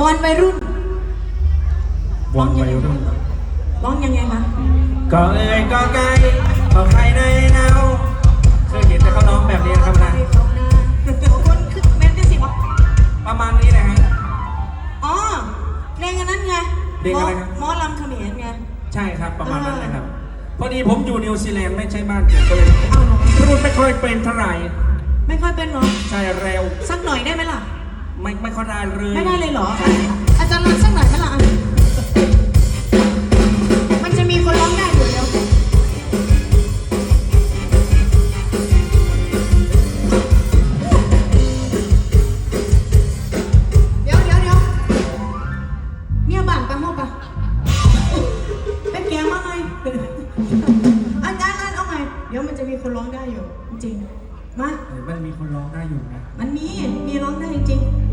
บอลวัยรุ่นวงวัยรุ่นร้องยังไงคะก็เอ่ยก็ไกลก็ใครในเนาเคยเห็นแต่เขาร้องแบบนี้นะครับนะไปเขาหน้าคนคือแม่นได้สิวะประมาณนี้นะฮะอ๋อเพลงอันนั้นไงเพลงอะไรครับหมอลำเขมรไงใช่ครับประมาณนั้นเลยครับพอดีผมอยู่นิวซีแลนด์ไม่ใช่บ้านเกิดก็เลยเอาเหรอพูดไม่ค่อยเป็นเท่าไหร่ไม่ค่อยเป็นเหรอใช่เร็วสักหน่อยได้ไหมล่ะ ไม่ไม่ค่อยได้เลยไม่ได้เลยเหรอ อาจารย์รันสักหน่อยไหมล่ะอะ มันจะมีคนร้องได้อยู่เดียวเดี๋ยวเดี๋ยวเดี๋ยวเนี่ยบ้านไปห้องปะเป็นแกงมาไงอาจารย์รันเอาไง เดี๋ยวมันจะมีคนร้องได้อยู่ จริงๆมา เออมันมีคนร้องได้อยู่นะ มันมีมีร้องได้จริงเ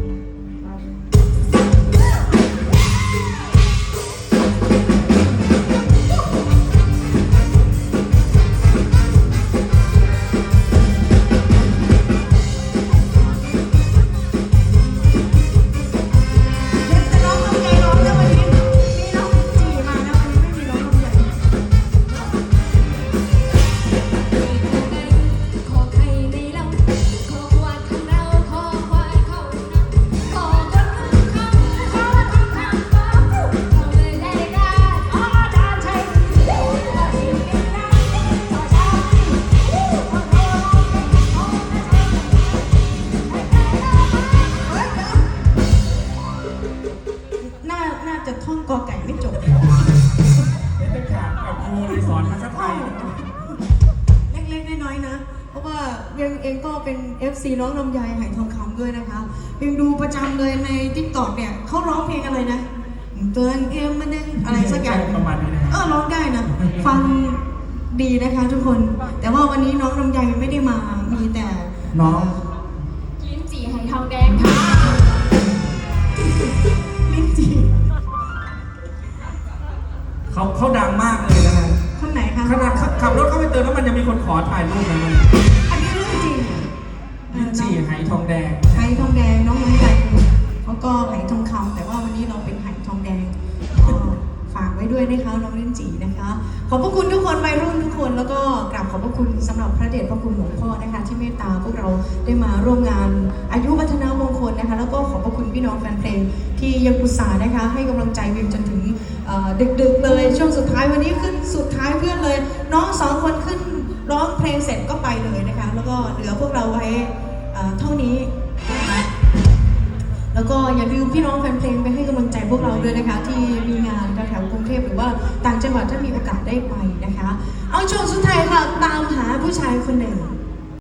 น่าน่าจะท่องกอไก่ไม่จบเป็นขากับครูเลยสอนภาษาไทยเล็กๆน้อยๆนะ เพราะว่ายังเองก็เป็น FC น้องลำไยไหทองคำด้วยนะคะยังดูประจำเลยใน t ิ k t o k เนี่ยเขาร้องเพลงอะไรนะเตือนเอ็มมาเน่งอะไรสักอย่างประมาณนี้นะครับเออร้องได้นะ ฟังดีนะคะทุกคน แต่ว่าวันนี้น้องลำไยไม่ได้มามีแต่น้อง ถเข้าไปเติมน้ำมันยังมีคนขอถ่ายรูปนะมันอันนี้เรื่องจริงเอลิ้อนน้องจี่ไหทองแดง ไหทองแดงน้องน้องใจเขาก็ไหทองคำแต่ว่าวันนี้เราเป็นไหทองแดงก็ฝากไว้ด้วยนะคะน้องลิ้นจีนะคะ ขอบพระคุณทุกคนวัยรุ่นทุกคนแล้วก็กราบขอบพระคุณสำหรับพระเดชพระคุณหลวงพ่อนะคะ ที่เมตตาพวกเราได้มาร่วมงานอายุวัฒนามงคลนะคะ แล้วก็ขอบพระคุณพี่น้องแฟนเพลงที่ยังอุตส่าห์นะคะ ให้กำลังใจวิวจนถึงเอ่อดึกๆเลยช่วงสุดท้ายวันนี้ขึ้นสุดท้ายเพื่อนเลย น้องสอง คนขึ้นร้องเพลงเสร็จก็ไปเลยนะคะ แล้วก็เหลือพวกเราไว้เท่านี้นะคะแล้วก็อย่าลืมพี่น้องแฟนเพลงไปให้กำลังใจพวกเราด้วยนะคะ ที่มีงานแถวกรุงเทพหรือว่าต่างจังหวัดถ้ามีโอกาสได้ไปนะคะ เอาช่วงสุดท้ายค่ะ ตามหาผู้ชายคนหนึ่ง